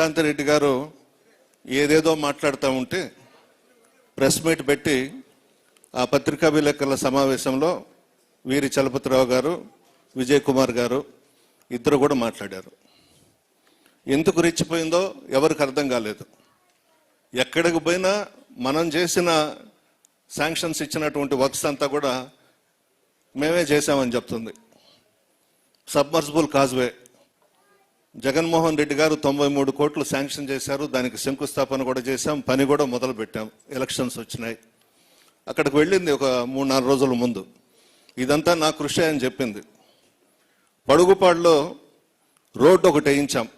రెడ్డి గారు ఏదేదో మాట్లాడుతూ ఉంటే ప్రెస్ మీట్ పెట్టి ఆ పత్రికా విలేకరుల సమావేశంలో వీరి చలపతిరావు గారు విజయ్ కుమార్ గారు ఇద్దరు కూడా మాట్లాడారు. ఎందుకు రెచ్చిపోయిందో ఎవరికి అర్థం కాలేదు. ఎక్కడికి పోయినా మనం చేసిన శాంక్షన్స్ ఇచ్చినటువంటి వర్క్స్ అంతా కూడా మేమే చేసామని చెప్తుంది. సబ్మర్సిబుల్ కాజ్వే జగన్మోహన్ రెడ్డి గారు తొంభై మూడు కోట్లు శాంక్షన్ చేశారు. దానికి శంకుస్థాపన కూడా చేశాం. పని కూడా మొదలు పెట్టాం ఎలక్షన్స్ వచ్చినాయి. అక్కడికి వెళ్ళింది ఒక మూడు నాలుగు రోజుల ముందు. ఇదంతా నా కృషి అని చెప్పింది. పడుగుపాడులో రోడ్డు ఒకటి వేయించాం.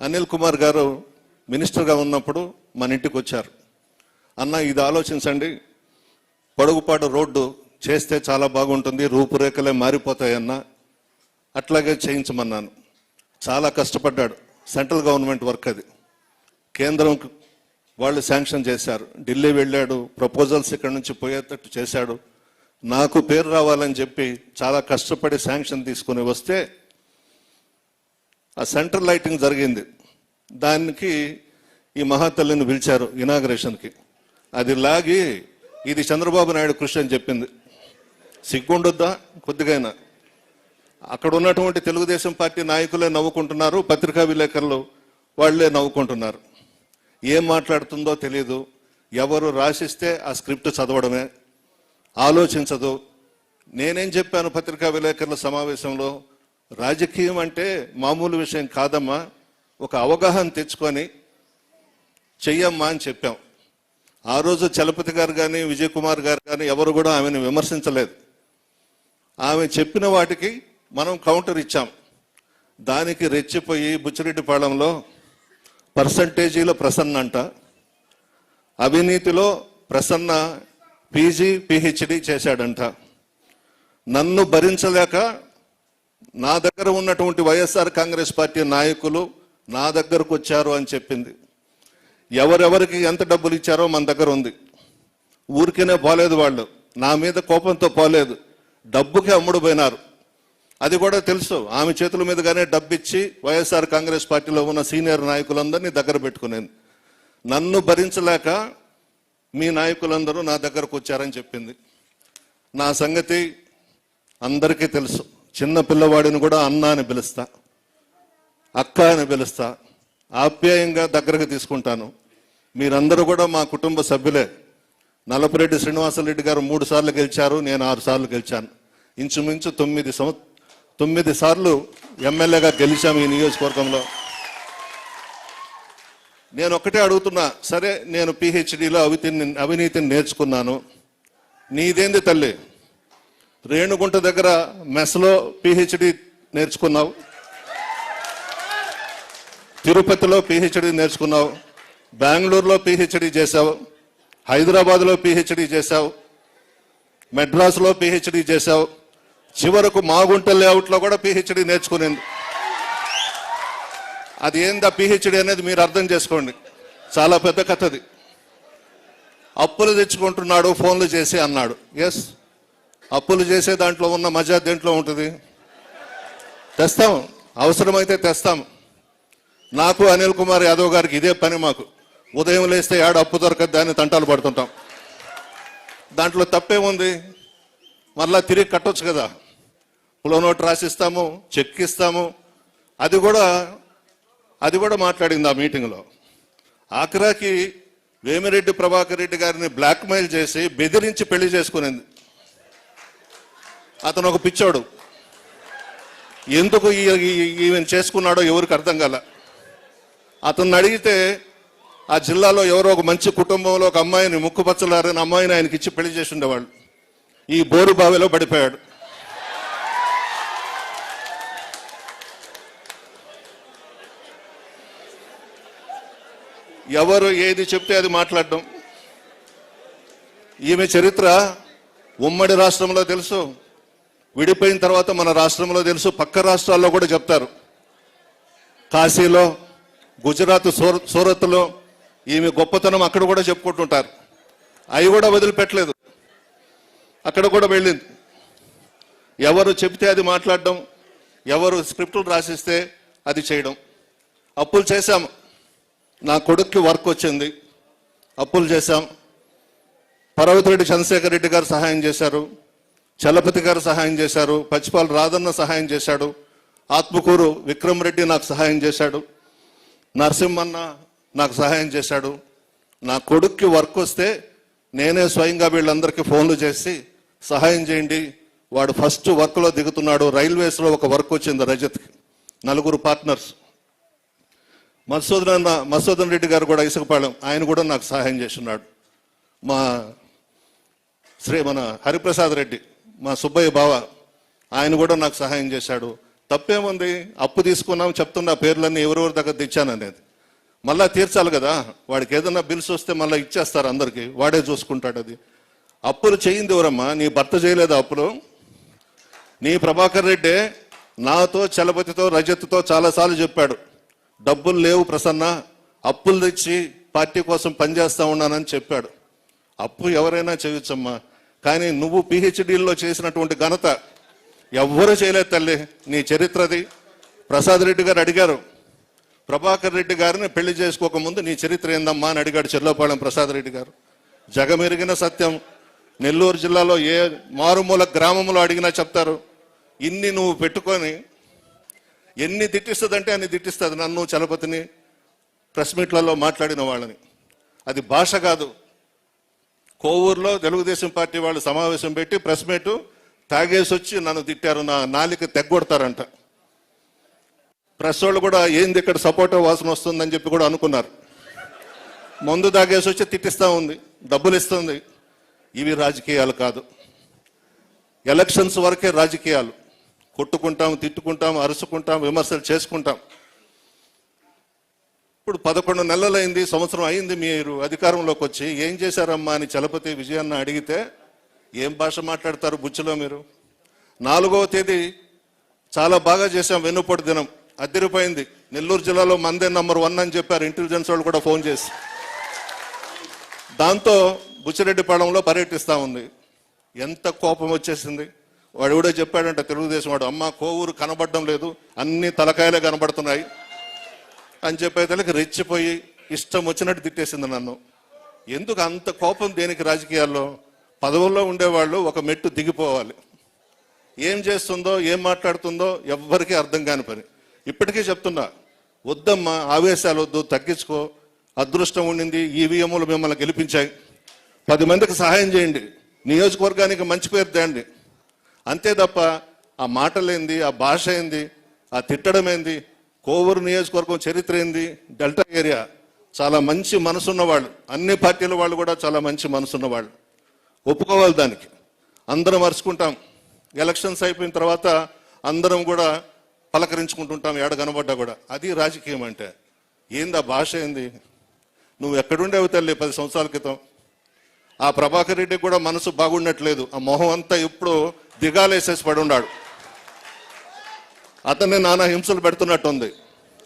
అనిల్ కుమార్ గారు మినిస్టర్గా ఉన్నప్పుడు మన ఇంటికి వచ్చారు. అన్న ఇది ఆలోచించండి. పొడుగుపాటు రోడ్డు చేస్తే చాలా బాగుంటుంది. రూపురేఖలే మారిపోతాయన్న. అట్లాగే చేయించమన్నాను. చాలా కష్టపడ్డాడు. సెంట్రల్ గవర్నమెంట్ వర్క్ అది. కేంద్రం వాళ్ళు శాంక్షన్ చేశారు. ఢిల్లీ వెళ్ళాడు. ప్రపోజల్స్ ఇక్కడ నుంచి పోయేటట్టు చేశాడు. నాకు పేరు రావాలని చెప్పి చాలా కష్టపడి శాంక్షన్ తీసుకుని వస్తే ఆ సెంట్రల్ లైటింగ్ జరిగింది. దానికి ఈ మహాతల్లిని పిలిచారు ఇనాగరేషన్కి. అది లాగి ఇది చంద్రబాబు నాయుడు కృషి అని చెప్పింది. సిగ్గుండొద్దా? కొద్దిగైనా. అక్కడ ఉన్నటువంటి తెలుగుదేశం పార్టీ నాయకులే నవ్వుకుంటున్నారు పత్రికా విలేకరులు వాళ్ళే నవ్వుకుంటున్నారు. ఏం మాట్లాడుతుందో తెలియదు ఎవరు రాసిస్తే ఆ స్క్రిప్ట్ చదవడమే. ఆలోచించదు. నేనేం చెప్పాను పత్రికా విలేకరుల సమావేశంలో? రాజకీయం అంటే మామూలు విషయం కాదమ్మా. ఒక అవగాహన తెచ్చుకొని చెయ్యమ్మా అని చెప్పాం. ఆ రోజు చలపతి గారు కానీ విజయ్ కుమార్ గారు కానీ ఎవరు కూడా ఆమెను విమర్శించలేదు. ఆమె చెప్పిన వాటికి మనం కౌంటర్ ఇచ్చాం. దానికి రెచ్చిపోయి బుచ్చిరెడ్డిపాళెంలో పర్సంటేజీలో ప్రసన్న అంట. అవినీతిలో ప్రసన్న పీజీ పిహెచ్డి చేశాడంట. నన్ను భరించలేక నా దగ్గర ఉన్నటువంటి వైఎస్ఆర్ కాంగ్రెస్ పార్టీ నాయకులు నా దగ్గరకు వచ్చారు అని చెప్పింది. ఎవరెవరికి ఎంత డబ్బులు ఇచ్చారో మన దగ్గర ఉంది. ఊరికేనే పోలేదు వాళ్ళు. నా మీద కోపంతో పోలేదు. డబ్బుకి అమ్ముడుపోయినారు. అది కూడా తెలుసు. ఆమె చేతుల మీదుగానే డబ్బిచ్చి వైఎస్ఆర్ కాంగ్రెస్ పార్టీలో ఉన్న సీనియర్ నాయకులందరినీ దగ్గర పెట్టుకునేది నన్ను భరించలేక మీ నాయకులందరూ నా దగ్గరకు వచ్చారని చెప్పింది. నా సంగతి అందరికీ తెలుసు. చిన్న పిల్లవాడిని కూడా అన్న అని పిలుస్తా అక్క అని పిలుస్తా ఆప్యాయంగా దగ్గరకు తీసుకుంటాను. మీరందరూ కూడా మా కుటుంబ సభ్యులే. నలపరెడ్డి శ్రీనివాసరెడ్డి గారు మూడు సార్లు గెలిచారు నేను ఆరు సార్లు గెలిచాను. ఇంచుమించు తొమ్మిది సంవ తొమ్మిది సార్లు ఎమ్మెల్యేగా గెలిచాము ఈ నియోజకవర్గంలో. నేను ఒకటే అడుగుతున్నా సరే నేను పిహెచ్డిలో అవినీతిని అవినీతిని నేర్చుకున్నాను. నీదేంది తల్లి? రేణుగుంట దగ్గర మెస్లో పిహెచ్డి నేర్చుకున్నావు. తిరుపతిలో పిహెచ్డి నేర్చుకున్నావు. బెంగళూరులో పిహెచ్డి చేశావు. హైదరాబాద్లో పిహెచ్డి చేశావు. మెడ్రాస్లో పిహెచ్డి చేశావు. చివరకు మాగుంట లేఅవుట్లో కూడా పిహెచ్డి నేర్చుకునేది. అది ఏందా పిహెచ్డి అనేది మీరు అర్థం చేసుకోండి. చాలా పెద్ద కథది. అప్పులు తెచ్చుకుంటున్నాడు ఫోన్లు చేసి అన్నాడు. ఎస్ అప్పులు చేసే దాంట్లో ఉన్న మజా దేంట్లో ఉంటుంది? తెస్తాం. అవసరమైతే తెస్తాం. నాకు అనిల్ కుమార్ యాదవ్ గారికి ఇదే పని మాకు. ఉదయం లేస్తే ఏడు అప్పు దొరకదు దాన్ని తంటాలు పడుతుంటాం. దాంట్లో తప్పేముంది? మళ్ళా తిరిగి కట్టొచ్చు కదా. పులో నోట్ రాసిస్తాము చెక్ ఇస్తాము అది కూడా అది కూడా మాట్లాడింది ఆ మీటింగ్లో. ఆఖరాకి వేమిరెడ్డి ప్రభాకర్ రెడ్డి గారిని బ్లాక్మెయిల్ చేసి బెదిరించి పెళ్ళి చేసుకునేది. అతను ఒక పిచ్చోడు. ఎందుకు ఈ- ఈమెను చేసుకున్నాడో ఎవరికి అర్థం కాల. అతన్ని అడిగితే ఆ జిల్లాలో ఎవరో ఒక మంచి కుటుంబంలో ఒక అమ్మాయిని ముక్కుపచ్చలారని అమ్మాయిని ఆయనకి ఇచ్చి పెళ్ళి చేసి ఉండేవాళ్ళు. ఈ బోరు బావిలో పడిపోయాడు. ఎవరు ఏది చెప్తే అది మాట్లాడడం. ఈమె చరిత్ర ఉమ్మడి రాష్ట్రంలో తెలుసు. విడిపోయిన తర్వాత మన రాష్ట్రంలో తెలుసు. పక్క రాష్ట్రాల్లో కూడా చెప్తారు. కాశీలో గుజరాత్ సూర సూరత్లో ఈమె గొప్పతనం అక్కడ కూడా చెప్పుకుంటుంటారు. అవి కూడా వదిలిపెట్టలేదు. అక్కడ కూడా వెళ్ళింది. ఎవరు చెప్తే అది మాట్లాడడం ఎవరు స్క్రిప్టులు రాసిస్తే అది చేయడం. అప్పులు చేశాము. నా కొడుక్కి వర్క్ వచ్చింది. అప్పులు చేశాం. పర్వతిరెడ్డి చంద్రశేఖర్ రెడ్డి గారు సహాయం చేశారు. చలపతి గారు సహాయం చేశారు. పచ్చిపాల రాధన్న సహాయం చేశాడు. ఆత్మకూరు విక్రమ్ రెడ్డి నాకు సహాయం చేశాడు. నరసింహన్న నాకు సహాయం చేశాడు. నా కొడుక్కి వర్క్ వస్తే నేనే స్వయంగా వీళ్ళందరికీ ఫోన్లు చేసి సహాయం చేయండి. వాడు ఫస్ట్ వర్క్లో దిగుతున్నాడు. రైల్వేస్లో ఒక వర్క్ వచ్చింది రజత్కి. నలుగురు పార్ట్నర్స్. మధుసూదన మధుసూదన్ రెడ్డి గారు కూడా ఇసుకపాళెం ఆయన కూడా నాకు సహాయం చేస్తున్నాడు. మా శ్రీ మన హరిప్రసాద్ రెడ్డి మా సుబ్బయ్య బావ ఆయన కూడా నాకు సహాయం చేశాడు. తప్పేముంది? అప్పు తీసుకున్నాం చెప్తున్న పేర్లన్నీ ఎవరెవరి దగ్గర తెచ్చాననేది మళ్ళా తీర్చాలి కదా? వాడికి ఏదైనా బిల్స్ వస్తే మళ్ళీ ఇచ్చేస్తారు అందరికీ. వాడే చూసుకుంటాడు అది. అప్పులు చేయింది ఎవరమ్మా? నీ భర్త చేయలేదు అప్పులు? నీ ప్రభాకర్ రెడ్డి నాతో చలపతితో రజత్తో చాలాసార్లు చెప్పాడు. డబ్బులు లేవు ప్రసన్న అప్పులు తెచ్చి పార్టీ కోసం పనిచేస్తా ఉన్నానని చెప్పాడు. అప్పు ఎవరైనా చేయొచ్చమ్మా. కానీ నువ్వు పిహెచ్డీల్లో చేసినటువంటి ఘనత ఎవ్వరూ చేయలేదు తల్లి. నీ చరిత్రది. ప్రసాద్ రెడ్డి గారు అడిగారు. ప్రభాకర్ రెడ్డి గారిని పెళ్ళి చేసుకోకముందు నీ చరిత్ర ఏందమ్మా అని అడిగాడు చెల్లపాళెం ప్రసాద్ రెడ్డి గారు. జగమెరిగిన సత్యం. నెల్లూరు జిల్లాలో ఏ మారుమూల గ్రామంలో అడిగినా చెప్తారు. ఇన్ని నువ్వు పెట్టుకొని ఎన్ని తిట్టిస్తుందంటే అన్ని తిట్టిస్తుంది నన్ను చలపతిని ప్రెస్ మీట్లలో మాట్లాడిన వాళ్ళని. అది భాష కాదు. కోవూరులో తెలుగుదేశం పార్టీ వాళ్ళు సమావేశం పెట్టి ప్రెస్ మీట్ తాగేసి వచ్చి నన్ను తిట్టారు నా నాలిక తెగ్గొడతారంట. ప్రెస్ వాళ్ళు కూడా ఏంది ఇక్కడ సపోటా వాసన వస్తుందని చెప్పి కూడా అనుకున్నారు. మందు తాగేసి వచ్చి తిట్టిస్తా ఉంది డబ్బులు ఇస్తుంది. ఇవి రాజకీయాలు కాదు. ఎలక్షన్స్ వరకే రాజకీయాలు. కొట్టుకుంటాం తిట్టుకుంటాం అరుసుకుంటాం విమర్శలు చేసుకుంటాం. ఇప్పుడు పదకొండు నెలలైంది సంవత్సరం అయింది మీరు అధికారంలోకి వచ్చి ఏం చేశారమ్మా అని చలపతి విజయాన్న అడిగితే ఏం భాష మాట్లాడతారు బుచ్చిలో మీరు? నాలుగవ తేదీ చాలా బాగా చేశాం వెన్నుపోటు దినం. అద్దరిపోయింది. నెల్లూరు జిల్లాలో మందే నంబర్ వన్ అని చెప్పారు ఇంటెలిజెన్స్ వాళ్ళు కూడా ఫోన్ చేసి. దాంతో బుచ్చిరెడ్డిపాళెంలో పర్యటిస్తా ఉంది. ఎంత కోపం వచ్చేసింది? వాడు కూడా చెప్పాడంట తెలుగుదేశం వాడు అమ్మ కోవూరు కనబడడం లేదు అన్ని తలకాయలే కనబడుతున్నాయి. అని చెప్పేతలకి రెచ్చిపోయి ఇష్టం వచ్చినట్టు తిట్టేసింది నన్ను. ఎందుకు అంత కోపం దేనికి రాజకీయాల్లో? పదవుల్లో ఉండేవాళ్ళు ఒక మెట్టు దిగిపోవాలి. ఏం చేస్తుందో ఏం మాట్లాడుతుందో ఎవ్వరికీ అర్థం కాని పని. ఇప్పటికీ చెప్తున్నా వద్దమ్మా ఆవేశాలు వద్దు తగ్గించుకో. అదృష్టం ఉండింది ఈవీఎంలు మిమ్మల్ని గెలిపించాయి. పది మందికి సహాయం చేయండి. నియోజకవర్గానికి మంచి పేరు తేండి అంతే తప్ప ఆ మాటలేంది ఆ భాష ఏంది ఆ తిట్టడం ఏంది కోవూరు నియోజకవర్గం చరిత్ర ఏంది డెల్టా ఏరియా చాలా మంచి మనసున్న వాళ్ళు అన్ని పార్టీల వాళ్ళు కూడా చాలా మంచి మనసున్న వాళ్ళు ఒప్పుకోవాలి దానికి. అందరం అరుచుకుంటాం. ఎలక్షన్స్ అయిపోయిన తర్వాత అందరం కూడా పలకరించుకుంటుంటాం ఏడ కనబడ్డా కూడా. అది రాజకీయం అంటే. ఏంది ఆ భాష ఏంది? నువ్వు ఎక్కడుండేవి తల్లి పది సంవత్సరాల క్రితం. ఆ ప్రభాకర్ రెడ్డికి కూడా మనసు బాగుండట్లేదు. ఆ మొహం అంతా ఇప్పుడు దిగాలేసేసి పడి ఉన్నాడు అతన్ని నానా హింసలు పెడుతున్నట్టుంది.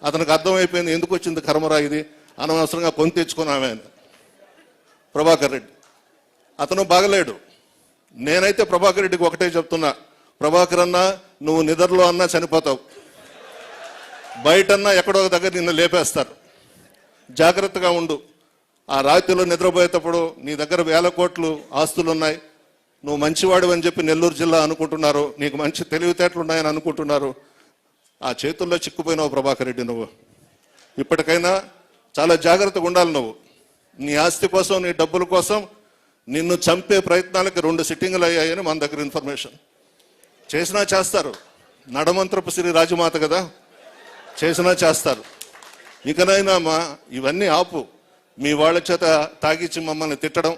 అతనికి అర్థమైపోయింది ఎందుకు వచ్చింది కర్మరా ఇది? అనవసరంగా కొని తెచ్చుకున్నామే ప్రభాకర్ రెడ్డి. అతను బాగలేడు. నేనైతే ప్రభాకర్ రెడ్డికి ఒకటే చెప్తున్నా ప్రభాకర్ అన్న నువ్వు నిద్రలో అన్నా చనిపోతావు. బయటన్నా ఎక్కడో ఒక దగ్గర నిన్ను లేపేస్తారు. జాగ్రత్తగా ఉండు. ఆ రాత్రిలో నిద్రపోయేటప్పుడు నీ దగ్గర వేల కోట్లు ఆస్తులు ఉన్నాయి నువ్వు మంచివాడు అని చెప్పి నెల్లూరు జిల్లా అనుకుంటున్నారు. నీకు మంచి తెలివితేటలు ఉన్నాయని అనుకుంటున్నారు. ఆ చేతుల్లో చిక్కుపోయినావు ప్రభాకర్ రెడ్డి నువ్వు. ఇప్పటికైనా చాలా జాగ్రత్తగా ఉండాలి నువ్వు. నీ ఆస్తి కోసం నీ డబ్బుల కోసం నిన్ను చంపే ప్రయత్నాలకి రెండు సిట్టింగులు అయ్యాయని మన దగ్గర ఇన్ఫర్మేషన్. చేసినా చేస్తారు. నడమంత్రపు శ్రీ రాజమాత కదా. చేసినా చేస్తారు. ఇకనైనా మా ఇవన్నీ ఆపు. మీ వాళ్ళ చేత తాగిచ్చి మమ్మల్ని తిట్టడం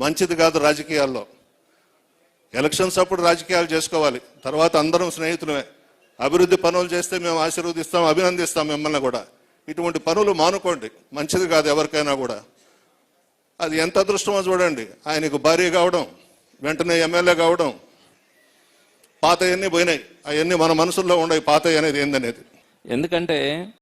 మంచిది కాదు రాజకీయాల్లో. ఎలక్షన్స్ అప్పుడు రాజకీయాలు చేసుకోవాలి. తర్వాత అందరం స్నేహితులమే. అభివృద్ధి పనులు చేస్తే మేము ఆశీర్వదిస్తాం అభినందిస్తాం మిమ్మల్ని కూడా. ఇటువంటి పనులు మానుకోండి. మంచిది కాదు ఎవరికైనా కూడా. అది ఎంత అదృష్టమో చూడండి. ఆయనకు భార్య కావడం వెంటనే ఎమ్మెల్యే కావడం. పాత పోయినాయి. అవన్నీ మన మనసుల్లో ఉండవు. పాత అనేది ఏందనేది. ఎందుకంటే